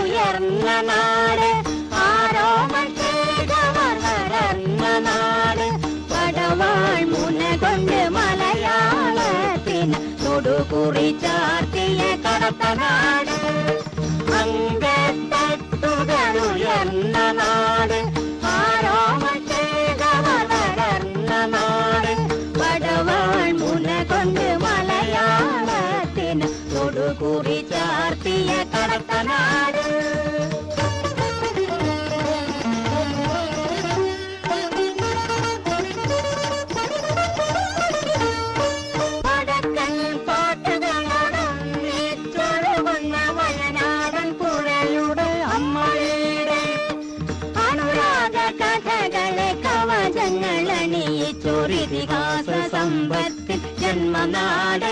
உயர்ந்த நாடு ஆரோமன் வளர்ந்த நாடு. வடவாழ் முனை கொண்டு மலையாளத்தின் தொடு குறிச்சார்த்திய கடத்த நாடு. തൊടുകുറി ചാർത്തിയ കടത്തനാട് വടക്കൻ പാട്ടുകളൊഴുകുന്ന വയനാടൻ പുഴയുടെ അമ്മയുടെ അനുരാഗ കഥകളെ കവചങ്ങൾ അണിയിച്ചൊരിതിഹാസ സമ്പത്തിൽ ജന്മനാട്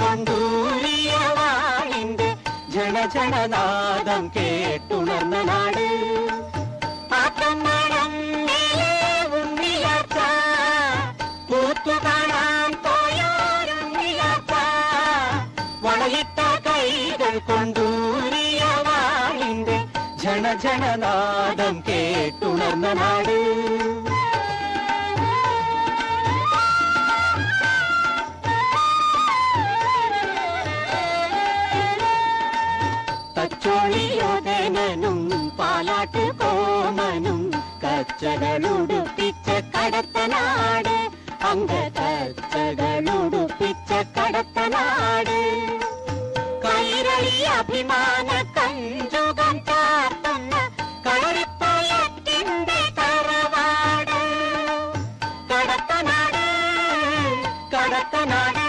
தந்தூரியவாளிந்து ஜனஜனநாதம் கேட்டுணர்ந்த நாடு. ஆட்டம் மனம் உண்மையாச்சா பூத்து காணான் போயாரும் வளையிட்ட கைகள் கொண்டூரியவாளிந்து ஜனஜனநாதம் கேட்டுணர்ந்த நாடு. നാട് തച്ചോളിയോദനനും പാലാട്ട് കോമനും കച്ചകളുടുപ്പിച്ച കടത്തനാട് അംഗ കച്ചകളുടുപ്പിച്ച കടത്തനാട് കൈരളി അഭിമാന കഞ്ചുകം ചാർത്തുന്ന കളരിപ്പയറ്റിന്റെ തറവാട് കടത്തനാട് കടത്തനാട്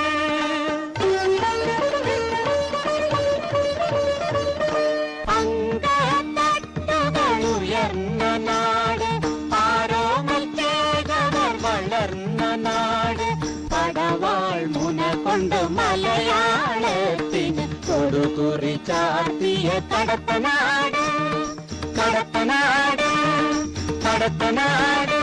కొడుకు చాటియ కడపనాడు కడపనాడు కడపనాడు